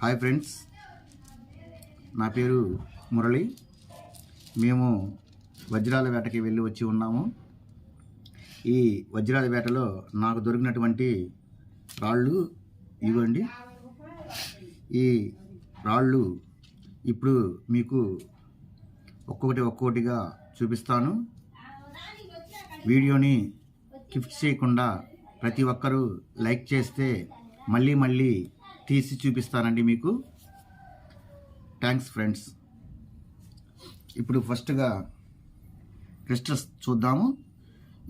Hi friends. నా పేరు మురళి. మేము వజ్రాల వేటకి వెళ్ళి వచ్చి ఉన్నాము. ఈ వజ్రాల వేటలో నాకు దొరికినటువంటి రాళ్ళు ఇవ్వండి. ఈ రాళ్ళు ఇప్పుడు మీకు ఒక్కొక్కటి ఒక్కొక్కటిగా చూపిస్తాను. వీడియోని గిఫ్ట్ చేయకుండా ప్రతి ఒక్కరూ లైక్ చేస్తే మళ్ళీ మళ్ళీ తీసి చూపిస్తానండి మీకు. థ్యాంక్స్ ఫ్రెండ్స్ ఇప్పుడు ఫస్ట్గా క్రిస్టల్స్ చూద్దాము.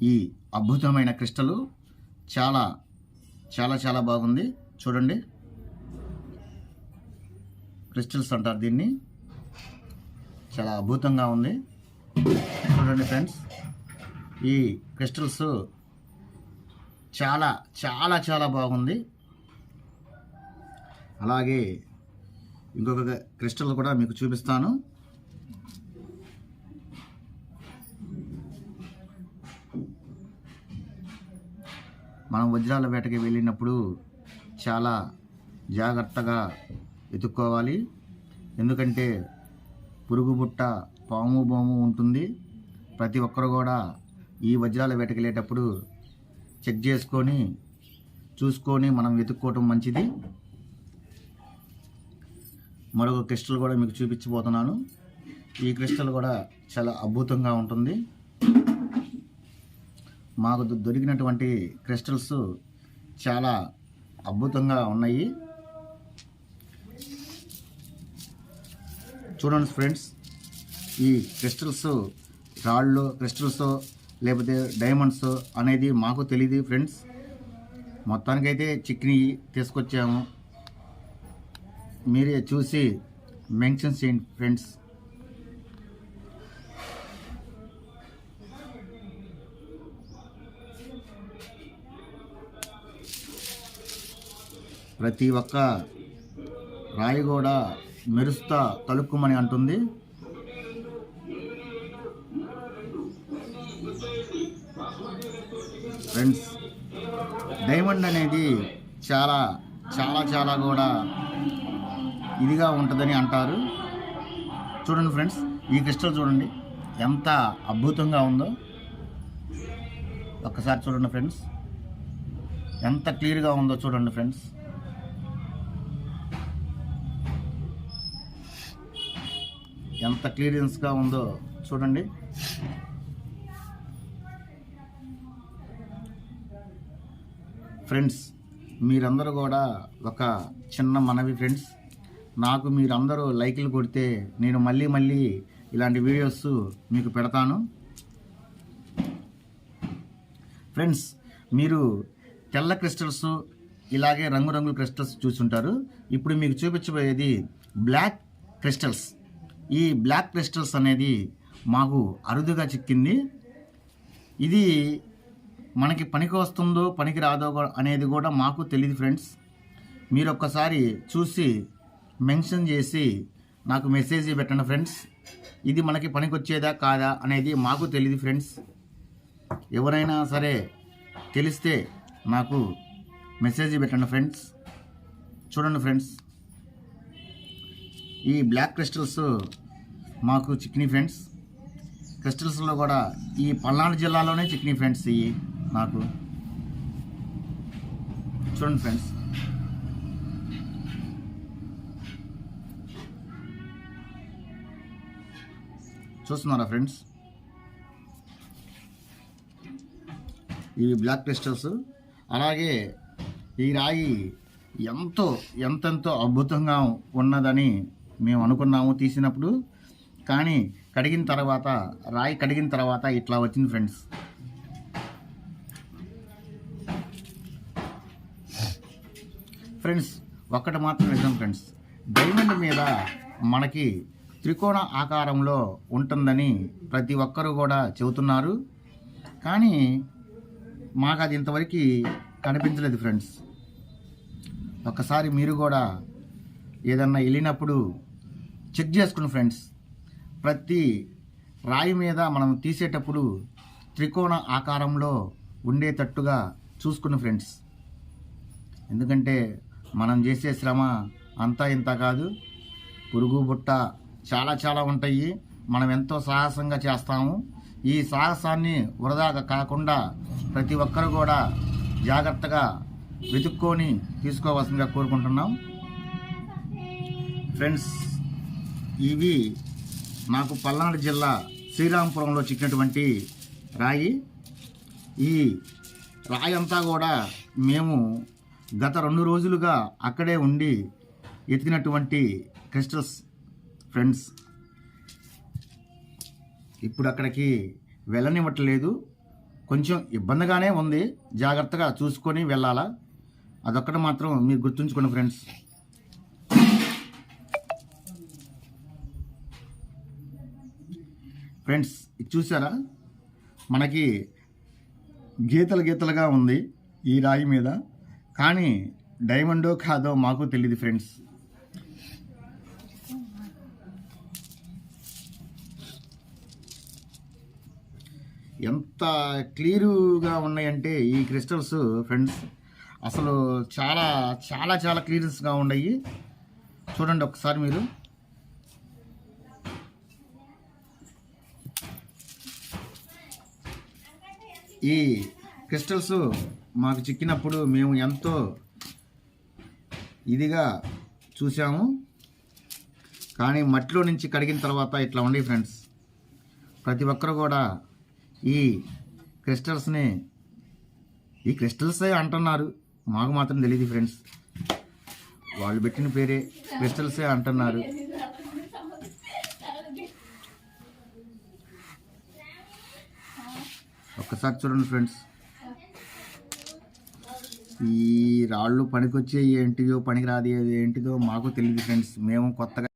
ఈ అద్భుతమైన క్రిస్టల్ చాలా చాలా చాలా బాగుంది. చూడండి. క్రిస్టల్స్ అంటారు దీన్ని. చాలా అద్భుతంగా ఉంది. చూడండి ఫ్రెండ్స్ ఈ క్రిస్టల్స్ చాలా చాలా చాలా బాగుంది. అలాగే ఇంకొక క్రిస్టల్ కూడా మీకు చూపిస్తాను. మనం వజ్రాల వేటకి వెళ్ళినప్పుడు చాలా జాగ్రత్తగా వెతుక్కోవాలి ఎందుకంటే పురుగు బుట్ట పాము బొమ్మ ఉంటుంది. ప్రతి ఒక్కరు కూడా ఈ వజ్రాల వేటకి వెళ్ళేటప్పుడు చెక్ చేసుకొని చూసుకొని మనం వెతుక్కోవటం మంచిది. మరొక క్రిస్టల్ కూడా మీకు చూపించబోతున్నాను. ఈ క్రిస్టల్ కూడా చాలా అద్భుతంగా ఉంటుంది. మాకు దొరికినటువంటి క్రిస్టల్స్ చాలా అద్భుతంగా ఉన్నాయి. చూడండి ఫ్రెండ్స్ ఈ క్రిస్టల్స్ రాళ్ళు క్రిస్టల్స్ లేకపోతే డైమండ్స్ అనేది మాకు తెలియదు ఫ్రెండ్స్. మొత్తానికైతే చిక్ని తీసుకొచ్చాము. మీరే చూసి మెన్షన్ చేయండి ఫ్రెండ్స్. ప్రతి ఒక్క రాయి కూడా మెరుస్తా తలుక్కుమని అంటుంది. ఫ్రెండ్స్ డైమండ్ అనేది చాలా చాలా చాలా కూడా ఇదిగా ఉంటుందని అంటారు. చూడండి ఫ్రెండ్స్ ఈ క్రిస్టల్ చూడండి ఎంత అద్భుతంగా ఉందో. ఒక్కసారి చూడండి ఫ్రెండ్స్ ఎంత క్లియర్గా ఉందో చూడండి ఫ్రెండ్స్. ఎంత క్లియరెన్స్గా ఉందో చూడండి. ఫ్రెండ్స్ మీరందరూ కూడా ఒక చిన్న మనవి ఫ్రెండ్స్. నాకు మీరందరూ లైక్లు కొడితే నేను మళ్ళీ మళ్ళీ ఇలాంటి వీడియోస్ మీకు పెడతాను. ఫ్రెండ్స్ మీరు తెల్ల క్రిస్టల్స్ ఇలాగే రంగురంగుల క్రిస్టల్స్ చూసుంటారు. ఇప్పుడు మీకు చూపించబోయేది బ్లాక్ క్రిస్టల్స్. ఈ బ్లాక్ క్రిస్టల్స్ అనేది మాకు అరుదుగా చిక్కింది. ఇది మనకి పనికి వస్తుందో పనికి రాదో అనేది కూడా మాకు తెలియదు ఫ్రెండ్స్. మీరు ఒక్కసారి చూసి మెన్షన్ చేసి నాకు మెసేజ్ పెట్టండి ఫ్రెండ్స్. ఇది మనకి పనికి వచ్చేదా కాదా అనేది మాకు తెలియదు ఫ్రెండ్స్. ఎవరైనా సరే తెలిస్తే నాకు మెసేజ్ పెట్టండి ఫ్రెండ్స్. చూడండి ఫ్రెండ్స్. ఈ బ్లాక్ క్రిస్టల్స్ మాకు చిక్నీ ఫ్రెండ్స్. క్రిస్టల్స్లో కూడా ఈ పల్నాడు జిల్లాలోనే చిక్నీ ఫ్రెండ్స్ ఇవి నాకు చూడండి ఫ్రెండ్స్. చూస్తున్నారా ఫ్రెండ్స్? ఇవి బ్లాక్ క్రిస్టల్స్. అలాగే ఈ రాయి ఎంతో ఎంతెంతో అద్భుతంగా ఉన్నదని మేము అనుకున్నాము తీసినప్పుడు. కానీ కడిగిన తర్వాత రాయి కడిగిన తర్వాత ఇట్లా వచ్చింది ఫ్రెండ్స్. ఫ్రెండ్స్ ఒక్కటి మాత్రం నిజం ఫ్రెండ్స్. డైమండ్ మీద మనకి త్రికోణ ఆకారంలో ఉంటుందని ప్రతి ఒక్కరూ కూడా చెబుతున్నారు. కానీ మాకు అది ఇంతవరకు కనిపించలేదు ఫ్రెండ్స్. ఒక్కసారి మీరు కూడా ఏదన్నా వెళ్ళినప్పుడు చెక్ చేసుకుని ఫ్రెండ్స్ ప్రతి రాయి మీద మనం తీసేటప్పుడు త్రికోణ ఆకారంలో ఉండేటట్టుగా చూసుకుని ఫ్రెండ్స్. ఎందుకంటే మనం చేసే శ్రమ అంతా ఇంత కాదు. పురుగు బుట్ట చాలా చాలా ఉంటాయి. మనం ఎంతో సాహసంగా చేస్తాము. ఈ సాహసాన్ని వృధాగా కాకుండా ప్రతి ఒక్కరు కూడా జాగ్రత్తగా వెతుక్కొని తీసుకోవాల్సిందిగా కోరుకుంటున్నాం. ఫ్రెండ్స్ ఇవి నాకు పల్నాడు జిల్లా శ్రీరాంపురంలో చిక్కినటువంటి రాయి. ఈ రాయి అంతా కూడా మేము గత రెండు రోజులుగా అక్కడే ఉండి ఎతికినటువంటి క్రిస్టల్స్ ఫ్రెండ్స్ ఇప్పుడు అక్కడికి వెళ్ళనివ్వట్లేదు. కొంచెం ఇబ్బందిగానే ఉంది. జాగ్రత్తగా చూసుకొని వెళ్ళాలా? అదొక్కటి మాత్రం మీరు గుర్తుంచుకోండి ఫ్రెండ్స్. ఫ్రెండ్స్ ఇది చూసారా? మనకి గీతలు గీతలుగా ఉంది ఈ రాయి మీద. కానీ డైమండో కాదో మాకు తెలియదు ఫ్రెండ్స్. ఎంత క్లియర్గా ఉన్నాయంటే ఈ క్రిస్టల్స్ ఫ్రెండ్స్ అసలు చాలా చాలా చాలా క్లియరెన్స్గా ఉన్నాయి. చూడండి ఒకసారి మీరు. ఈ క్రిస్టల్స్ మాకు చిక్కినప్పుడు మేము ఎంతో ఇదిగా చూసాము కానీ మట్టిలో నుంచి కడిగిన తర్వాత ఇట్లా ఉండే ఫ్రెండ్స్. ప్రతి ఒక్కరు కూడా ఈ క్రిస్టల్స్ని ఈ క్రిస్టల్సే అంటున్నారు. మాకు మాత్రం తెలియదు ఫ్రెండ్స్. వాళ్ళు పెట్టిన పేరే క్రిస్టల్సే అంటున్నారు. ఒక్కసారి చూడండి ఫ్రెండ్స్. ఈ రాళ్ళు పనికొచ్చే ఏంటిదో పనికి రాదు ఏంటిదో మాకు తెలియదు ఫ్రెండ్స్. మేము కొత్తగా